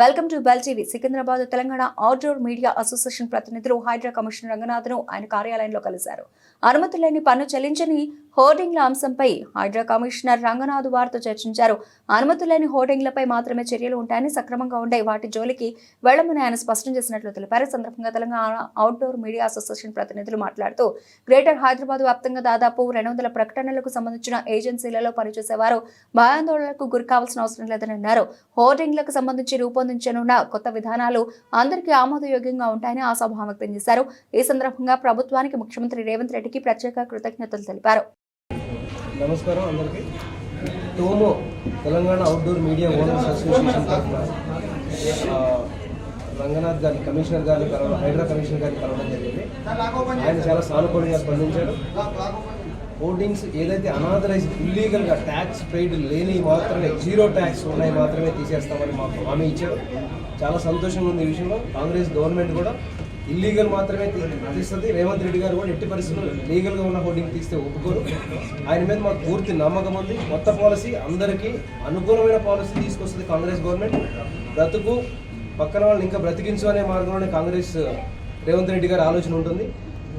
Welcome to Bell TV. Secunderabad Telangana outdoor media association ప్రతినిధులు Hydraa commissioner రంగనాథ్ను ఆయన కార్యాలయంలో కలిశారు. అనుమతి లేని పన్ను చెల్లించని హోర్డింగ్ల అంశంపై హైడ్రా కమిషనర్ రంగనాథ్ వారితో చర్చించారు. అనుమతి లేని హోర్డింగ్లపై మాత్రమే చర్యలు ఉంటాయని సక్రమంగా ఉండే వాటి జోలికి వెళ్ళమని ఆయన స్పష్టం చేసినట్లు తెలిపారు. సందర్భంగా తెలంగాణ అవుట్డోర్ మీడియా అసోసియేషన్ ప్రతినిధులు మాట్లాడుతూ గ్రేటర్ హైదరాబాద్ వ్యాప్తంగా దాదాపు రెండు వందల ప్రకటనలకు సంబంధించిన ఏజెన్సీలలో పనిచేసేవారు భయాందోళనలకు గురి కావాల్సిన అవసరం లేదని అన్నారు. హోర్డింగ్లకు సంబంధించి రూపొందించనున్న కొత్త విధానాలు అందరికీ ఆమోదయోగ్యంగా ఉంటాయని ఆశాభావం వ్యక్తం చేశారు. ఈ సందర్భంగా ప్రభుత్వానికి ముఖ్యమంత్రి రేవంత్ రెడ్డికి ప్రత్యేక కృతజ్ఞతలు తెలిపారు. నమస్కారం అందరికీ. టోమో Telangana outdoor media owners association తరఫున రంగనాథ్ గారిని కమిషనర్ గారిని కలవడం హైడ్రా కమిషనర్ గారిని కలవడం జరిగింది. ఆయన చాలా సానుకూలంగా స్పందించారు. హోర్డింగ్స్ ఏదైతే అనాథరైజ్ ఇల్లీగల్గా ట్యాక్స్ పెయిడ్ లేని మాత్రమే జీరో ట్యాక్స్ ఉన్నాయి మాత్రమే తీసేస్తామని మాకు హామీ ఇచ్చారు. చాలా సంతోషంగా ఉంది ఈ విషయంలో. కాంగ్రెస్ గవర్నమెంట్ కూడా ఇల్లీగల్ మాత్రమే తీస్తుంది రేవంత్ రెడ్డి గారు కూడా ఎట్టి పరిస్థితుల్లో లీగల్గా ఉన్న హోర్డింగ్ తీస్తే ఒప్పుకోరు. ఆయన మీద మాకు పూర్తి నమ్మకం ఉంది. కొత్త పాలసీ అందరికీ అనుకూలమైన పాలసీ తీసుకొస్తుంది కాంగ్రెస్ గవర్నమెంట్. బ్రతుకు పక్కన వాళ్ళని ఇంకా బ్రతికించు అనే మార్గంలోనే కాంగ్రెస్ రేవంత్ రెడ్డి గారి ఆలోచన ఉంటుంది.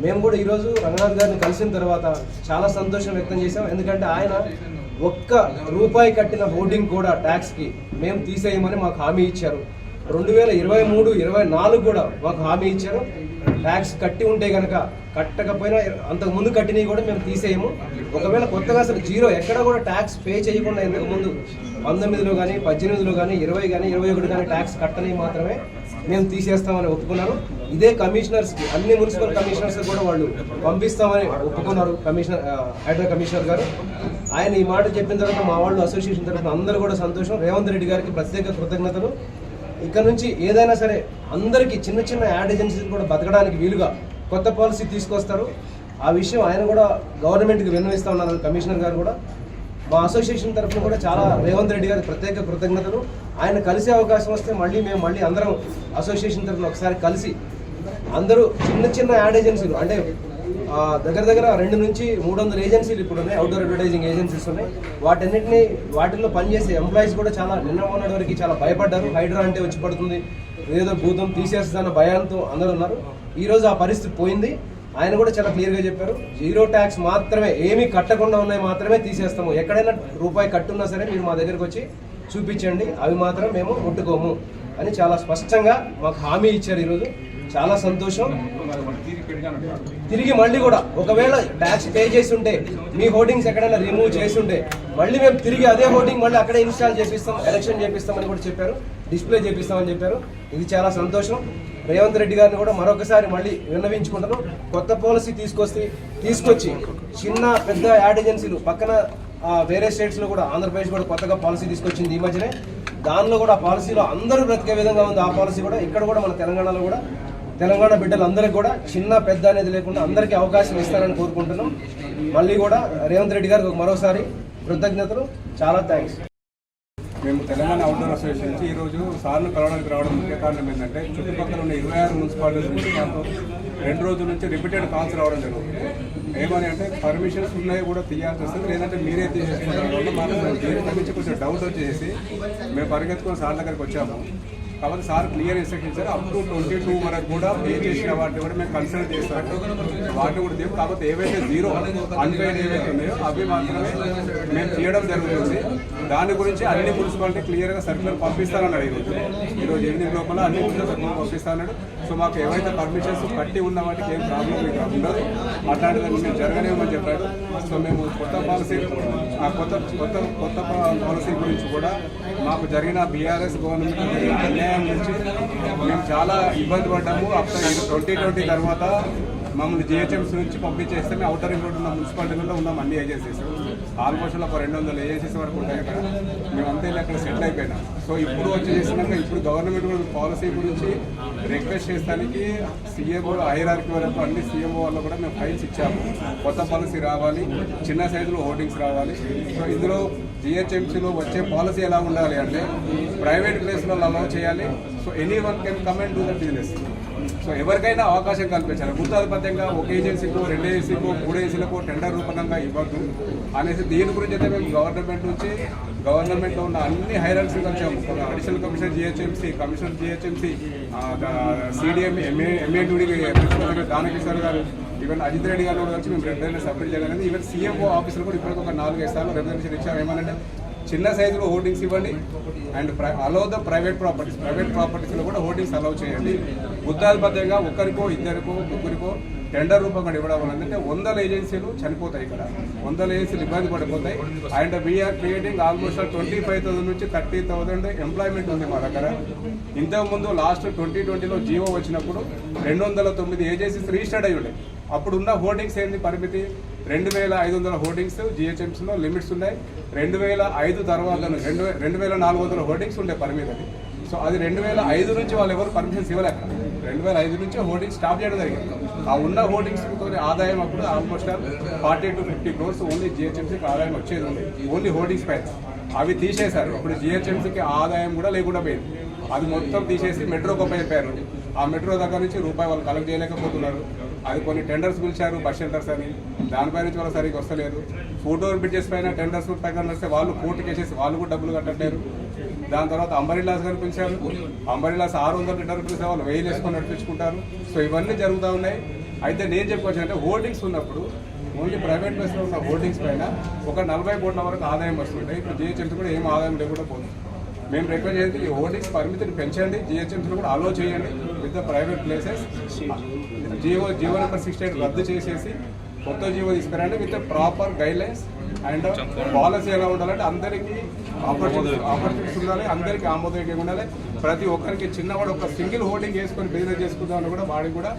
మేము కూడా ఈరోజు రంగనాథ్ గారిని కలిసిన తర్వాత చాలా సంతోషం వ్యక్తం చేశాం. ఎందుకంటే ఆయన ఒక్క రూపాయి కట్టిన హోర్డింగ్ కూడా ట్యాక్స్కి మేము తీసేయమని మాకు హామీ ఇచ్చారు. రెండు వేల ఇరవై మూడు ఇరవై నాలుగు కూడా మాకు హామీ ఇచ్చారు. ట్యాక్స్ కట్టి ఉంటే కనుక కట్టకపోయినా అంతకు ముందు కట్టినవి కూడా మేము తీసేయము. ఒకవేళ కొత్తగా అసలు జీరో ఎక్కడ కూడా ట్యాక్స్ పే చేయకుండా ఇంతకు ముందు పంతొమ్మిదిలో కానీ పద్దెనిమిదిలో కానీ ఇరవై కానీ ఇరవై ఒకటి కానీ ట్యాక్స్ కట్టని మాత్రమే మేము తీసేస్తామని ఒప్పుకున్నారు ఇదే కమిషనర్స్కి అన్ని మున్సిపల్ కమిషనర్స్ కూడా వాళ్ళు పంపిస్తామని ఒప్పుకున్నారు కమిషనర్ హైదరాబాద్ కమిషనర్ గారు. ఆయన ఈ మాట చెప్పిన తర్వాత మా వాళ్ళు అసోసియేషన్ తరఫున అందరూ కూడా సంతోషం. రేవంత్ రెడ్డి గారికి ప్రత్యేక కృతజ్ఞతలు. ఇక్కడ నుంచి ఏదైనా సరే అందరికీ చిన్న చిన్న యాడ్ ఏజెన్సీలు కూడా బతకడానికి వీలుగా కొత్త పాలసీ తీసుకొస్తారు. ఆ విషయం ఆయన కూడా గవర్నమెంట్కి విన్నవిస్తూ ఉన్నారు కమిషనర్ గారు కూడా. మా అసోసియేషన్ తరఫున కూడా చాలా రేవంత్ రెడ్డి గారికి ప్రత్యేక కృతజ్ఞతలు. ఆయన కలిసే అవకాశం వస్తే మళ్ళీ మేము మళ్ళీ అందరం అసోసియేషన్ తరఫున ఒకసారి కలిసి అందరూ చిన్న చిన్న యాడ్ ఏజెన్సీలు అంటే దగ్గర దగ్గర రెండు నుంచి మూడు వందల ఏజెన్సీలు ఇప్పుడు ఉన్నాయి అవుట్డోర్ అడ్వర్టైజింగ్ ఏజెన్సీస్ ఉన్నాయి. వాటన్నిటిని వాటిల్లో పనిచేసే ఎంప్లాయీస్ కూడా చాలా నిన్న మొన్నటి వరకు చాలా భయపడ్డారు. హైడ్రా అంటే వచ్చి పడుతుంది. ఏదో భూతం తీసేస్తుందన్న భయంతో అందరూ ఉన్నారు. ఈరోజు ఆ పరిస్థితి పోయింది. ఆయన కూడా చాలా క్లియర్గా చెప్పారు. జీరో ట్యాక్స్ మాత్రమే ఏమీ కట్టకుండా ఉన్నాయి మాత్రమే తీసేస్తాము. ఎక్కడైనా రూపాయి కట్టున్నా సరే మీరు మా దగ్గరకు వచ్చి చూపించండి. అవి మాత్రం మేము ముట్టుకోము అని చాలా స్పష్టంగా మాకు హామీ ఇచ్చారు ఈరోజు. చాలా సంతోషం. తిరిగి మళ్ళీ కూడా ఒకవేళ ట్యాక్స్ పే చేసి ఉంటే మీ హోర్డింగ్స్ ఎక్కడైనా రిమూవ్ చేసి ఉంటే మళ్ళీ మేము తిరిగి అదే హోర్డింగ్ మళ్ళీ అక్కడే ఇన్స్టాల్ చేపిస్తాం ఎలక్షన్ చేపిస్తామని కూడా చెప్పారు డిస్ప్లే చేపిస్తామని చెప్పారు. ఇది చాలా సంతోషం. రేవంత్ రెడ్డి గారిని కూడా మరొకసారి మళ్ళీ విన్నవించుకుంటాను కొత్త పాలసీ తీసుకొస్తే తీసుకొచ్చి చిన్న పెద్ద యాడ్ ఏజెన్సీలు పక్కన వేరే స్టేట్స్లో కూడా ఆంధ్రప్రదేశ్ కూడా కొత్తగా పాలసీ తీసుకొచ్చింది ఈ మధ్యనే. దానిలో కూడా ఆ పాలసీలో అందరూ బ్రతికే విధంగా ఉంది. ఆ పాలసీ కూడా ఇక్కడ కూడా మన తెలంగాణలో కూడా తెలంగాణ బిడ్డలందరికీ కూడా చిన్న పెద్ద అనేది లేకుండా అందరికీ అవకాశం ఇస్తారని కోరుకుంటున్నాం. మళ్ళీ కూడా రేవంత్ రెడ్డి గారికి మరోసారి కృతజ్ఞతలు. చాలా థ్యాంక్స్. మేము తెలంగాణ అవుట్డోర్ అసోసియేషన్ నుంచి ఈరోజు సార్ను కలవడానికి రావడం ముఖ్య కారణం ఏంటంటే చుట్టుపక్కల ఉన్న ఇరవై ఆరు మున్సిపాలిటీస్ నుంచి మాకు రెండు రోజుల నుంచి రిపీటెడ్ కాల్స్ రావడం జరుగుతుంది. ఏమని అంటే పర్మిషన్స్ ఉన్నాయి కూడా తీయాల్సి వస్తుంది. లేదంటే మీరే తీసేసుకుంటారు మాకు దీని గురించి కొంచెం డౌట్ వచ్చేసి మేము పరిగెత్తుకొని సార్ దగ్గరికి వచ్చాము. కాబట్టి సార్ క్లియర్ ఇన్స్ట్రక్షన్ ఇచ్చారు. అప్ టు ట్వంటీ టూ వరకు కూడా పే చేసిన వాటిని కూడా మేము కన్సిడర్ చేస్తాము. వాటిని కూడా తీయం కాకపోతే ఏవైతే జీరో అన్పేడ్ ఏవైతే ఉన్నాయో అవి మాత్రమే మేము తీయడం జరుగుతుంది. దాని గురించి అన్ని మున్సిపాలిటీ క్లియర్గా సర్క్యులర్ పంపిస్తానన్నాడు ఈరోజు ఈరోజు ఎనిమిది లోపల అన్ని మున్సిపల్ పంపిస్తానన్నాడు. సో మాకు ఏవైతే పర్మిషన్స్ కట్టి ఉన్న వాటికి ఏం ప్రాబ్లం ఉండదు. అట్లాంటిదని మేము జరగలేమని చెప్పాడు. సో మేము కొత్త పాలసీ ఆ కొత్త కొత్త కొత్త పాలసీ గురించి కూడా మాకు జరిగిన బీఆర్ఎస్ గవర్నమెంట్ అన్యాయం గురించి మేము చాలా ఇబ్బంది పడ్డాము. అప్పుడు ట్వంటీ ట్వంటీ తర్వాత మమ్మల్ని జిహెచ్ఎంసీ నుంచి పంపించేస్తే మేము అవుటర్ రింగ్ రోడ్ ఉన్న మున్సిపాలిటీలో ఉన్నాం అన్ని ఏజెన్సీస్ ఆల్మోస్ట్ ఒక రెండు వందల ఏజెన్సీస్ వరకు ఉంటాయి అక్కడ. మేము అంతే అక్కడ సెటిల్ అయిపోయినాం. సో ఇప్పుడు వచ్చేసినాక ఇప్పుడు గవర్నమెంట్ కూడా పాలసీ గురించి రిక్వెస్ట్ చేస్తానికి సీఎంఓ హైరార్కి వరకు అన్ని సీఎంఓ వాళ్ళు కూడా మేము ఫైల్స్ ఇచ్చాము. కొత్త పాలసీ రావాలి చిన్న సైజులో హోర్డింగ్స్ రావాలి. సో ఇందులో జిహెచ్ఎంసీలో వచ్చే పాలసీ ఎలా ఉండాలి అంటే ప్రైవేట్ ప్లేస్లలో అలౌ చేయాలి. So anyone can come and do the business so ఎవరికైనా అవకాశం కల్పించాలి. గుత్తాధిపత్యంగా ఒక ఏజెన్సీకో రెండు ఏజెన్సీకో మూడు ఏజెన్సీలకో టెండర్ రూపకంగా ఇవ్వద్దు. అనేసి దీని గురించి అయితే మేము గవర్నమెంట్ నుంచి గవర్నమెంట్లో ఉన్న అన్ని హైరల్స్ వచ్చాము. Additional commissioner GHMC commissioner GHMC CDM MA MAD principal Danakishore garu even Ajit Reddy గారు కూడా వచ్చి మేము రెగ్యులర్గా సబ్మిట్ చేయలేదు. ఈవెన్ సీఎంఓ ఆఫీసులు కూడా ఇప్పటికి ఒక నాలుగైదు సార్లు రెగ్యులేషన్ ఇచ్చారు. ఏమనంటే చిన్న సైజులో హోర్డింగ్స్ ఇవ్వండి. And allow the private properties private ప్రాపర్టీస్లో కూడా హోర్డింగ్స్ అలౌ చేయండి. బుద్ధాధిపత్యంగా ఒకరికో ఇద్దరికో ముగ్గురికో టెండర్ రూపంగా ఇవ్వడం వల్ల అంటే వందల ఏజెన్సీలు చనిపోతాయి ఇక్కడ. వందల ఏజెన్సీలు ఇబ్బంది పడిపోతాయి. And we're creating almost twenty five thousand నుంచి థర్టీ థౌసండ్ ఎంప్లాయ్మెంట్ ఉంది మా దగ్గర. ఇంతకుముందు లాస్ట్ ట్వంటీ ట్వంటీలో జీవో వచ్చినప్పుడు రెండు వందల తొమ్మిది ఏజెన్సీస్ రిజిస్టర్డ్ అయి ఉండే. అప్పుడున్న హోర్డింగ్స్ ఏంది పరిమితి? రెండు వేల ఐదు వందల హోర్డింగ్స్ జిహెచ్ఎంసీలో లిమిట్స్ ఉన్నాయి. రెండు వేల ఐదు తర్వాత రెండు రెండు వేల నాలుగు వందల హోర్డింగ్స్ ఉండే పరిమితి అది. సో అది రెండు వేల ఐదు నుంచి వాళ్ళు ఎవరు పర్మిషన్స్ ఇవ్వలేక రెండు వేల ఐదు నుంచి హోర్డింగ్స్ స్టాప్ చేయడం జరిగింది. ఆ ఉన్న హోర్డింగ్స్ ఆదాయం అప్పుడు almost forty to fifty crores only జిహెచ్ఎంసీకి ఆదాయం వచ్చేది ఉంది. ఓన్లీ హోర్డింగ్స్ పైన. అవి తీసేశారు. ఇప్పుడు జిహెచ్ఎంసీకి ఆదాయం కూడా లేకుండా పోయింది. అది మొత్తం తీసేసి మెట్రోకి ఉపయోగించారు ఆ మెట్రో దగ్గర నుంచి రూపాయి వాళ్ళు కలెక్ట్ చేయలేకపోతున్నారు. అది కొన్ని టెండర్స్ పిలిచారు బస్ షెల్టర్స్ అని. దానిపై నుంచి వాళ్ళు సరిగ్గా వస్తలేదు ఫుడ్ ఓవర్ బ్రిడ్జెస్ పైన టెండర్స్ ప్రకారం వస్తే వాళ్ళు కోర్టుకి వేసేసి వాళ్ళు కూడా డబ్బులు కట్టట్లేరు. దాని తర్వాత అంబరిలాస్ గారు పిలిచారు. అంబరిలాస్ ఆరు వందల లీటర్లు పిలిస్తే వాళ్ళు వెయ్యి వేసుకొని నడిపించుకుంటారు. సో ఇవన్నీ జరుగుతూ ఉన్నాయి. అయితే నేను చెప్పుకోవచ్చు అంటే హోర్డింగ్స్ ఉన్నప్పుడు ఓన్లీ ప్రైవేట్ బస్సులో ఉన్న హోర్డింగ్స్ పైన ఒక నలభై కోట్ల వరకు ఆదాయం వస్తుంటాయి. ఇప్పుడు జిహెచ్ఎంసీ కూడా ఏం ఆదాయం లేకుండా పోతుంది. మేము రిక్వెస్ట్ చేస్తే ఈ హోర్డింగ్స్ పరిమితిని పెంచండి. జిహెచ్ఎంసీని కూడా అలో చేయండి. With the private places GO GO number sixty eight రద్దు చేసేసి కొత్త జియో తీసుకురండి with proper guidelines and policy ఎలా ఉండాలంటే అందరికీ ఆపర్చునిటీ ఆపర్చునిటీస్ ఉండాలి అందరికీ ఆమోదయోగ్యంగా ఉండాలి. ప్రతి ఒక్కరికి చిన్నవాడు ఒక సింగిల్ హోర్డింగ్ వేసుకొని బిజినెస్ చేసుకుందామని కూడా వాడికి కూడా